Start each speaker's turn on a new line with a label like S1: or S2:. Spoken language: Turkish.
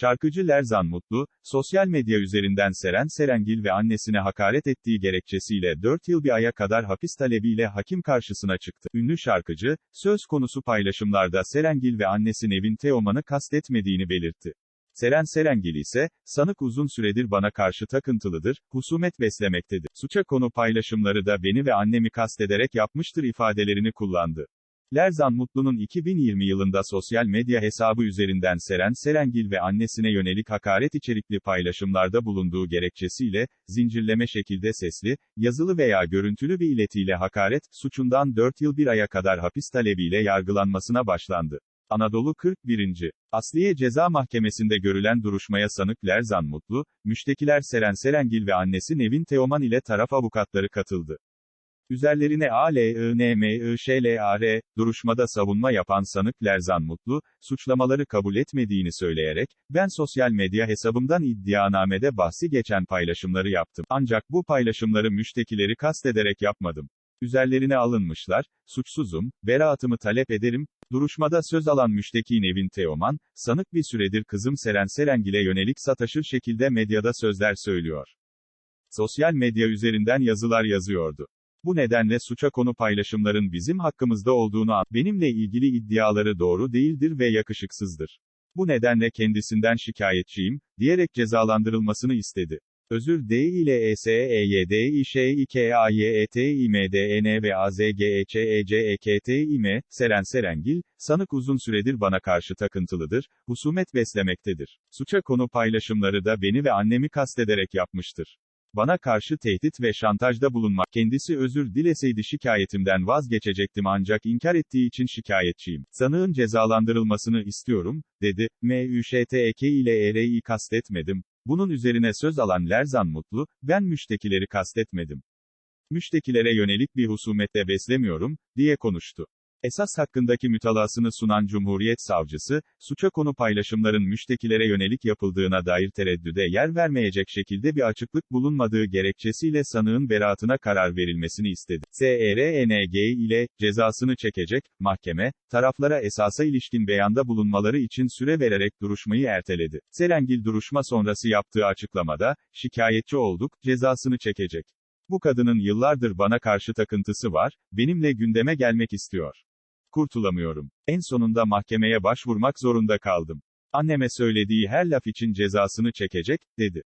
S1: Şarkıcı Lerzan Mutlu, sosyal medya üzerinden Seren Serengil ve annesine hakaret ettiği gerekçesiyle 4 yıl bir aya kadar hapis talebiyle hakim karşısına çıktı. Ünlü şarkıcı, söz konusu paylaşımlarda Serengil ve annesi Nevin Teoman'ı kastetmediğini belirtti. Seren Serengil ise, sanık uzun süredir bana karşı takıntılıdır, husumet beslemektedir. Suça konu paylaşımları da beni ve annemi kastederek yapmıştır ifadelerini kullandı. Lerzan Mutlu'nun 2020 yılında sosyal medya hesabı üzerinden Seren Serengil ve annesine yönelik hakaret içerikli paylaşımlarda bulunduğu gerekçesiyle, zincirleme şekilde sesli, yazılı veya görüntülü bir iletiyle hakaret, suçundan 4 yıl bir aya kadar hapis talebiyle yargılanmasına başlandı. Anadolu 41. Asliye Ceza Mahkemesi'nde görülen duruşmaya sanık Lerzan Mutlu, müştekiler Seren Serengil ve annesi Nevin Teoman ile taraf avukatları katıldı. Üzerlerine ALINMIŞLAR, duruşmada savunma yapan sanık Lerzan Mutlu, suçlamaları kabul etmediğini söyleyerek, ben sosyal medya hesabımdan iddianamede bahsi geçen paylaşımları yaptım. Ancak bu paylaşımları müştekileri kastederek yapmadım. Üzerlerine alınmışlar, suçsuzum, beraatımı talep ederim. Duruşmada söz alan müşteki Nevin Teoman, sanık bir süredir kızım Seren Serengil'e yönelik sataşır şekilde medyada sözler söylüyor. Sosyal medya üzerinden yazılar yazıyordu. Bu nedenle suça konu paylaşımların bizim hakkımızda olduğunu an, benimle ilgili iddiaları doğru değildir ve yakışıksızdır. Bu nedenle kendisinden şikayetçiyim, diyerek cezalandırılmasını istedi. Özür D ile E S E Y D İ Ş İ K A Y E T İ M D E N ve A Z G E E C E K T İ M, Seren Serengil, sanık uzun süredir bana karşı takıntılıdır, husumet beslemektedir. Suça konu paylaşımları da beni ve annemi kastederek yapmıştır. Bana karşı tehdit ve şantajda bulunmak, kendisi özür dileseydi şikayetimden vazgeçecektim ancak inkar ettiği için şikayetçiyim. Sanığın cezalandırılmasını istiyorum, dedi. MÜŞTEK ile ER'yi kastetmedim. Bunun üzerine söz alan Lerzan Mutlu, ben müştekileri kastetmedim. Müştekilere yönelik bir husumette beslemiyorum, diye konuştu. Esas hakkındaki mütalasını sunan Cumhuriyet Savcısı, suça konu paylaşımların müştekilere yönelik yapıldığına dair tereddüde yer vermeyecek şekilde bir açıklık bulunmadığı gerekçesiyle sanığın beraatına karar verilmesini istedi. SERNG ile, cezasını çekecek, mahkeme, taraflara esasa ilişkin beyanda bulunmaları için süre vererek duruşmayı erteledi. Serengil duruşma sonrası yaptığı açıklamada, şikayetçi olduk, cezasını çekecek. Bu kadının yıllardır bana karşı takıntısı var, benimle gündeme gelmek istiyor. Kurtulamıyorum. En sonunda mahkemeye başvurmak zorunda kaldım. Anneme söylediği her laf için cezasını çekecek, dedi.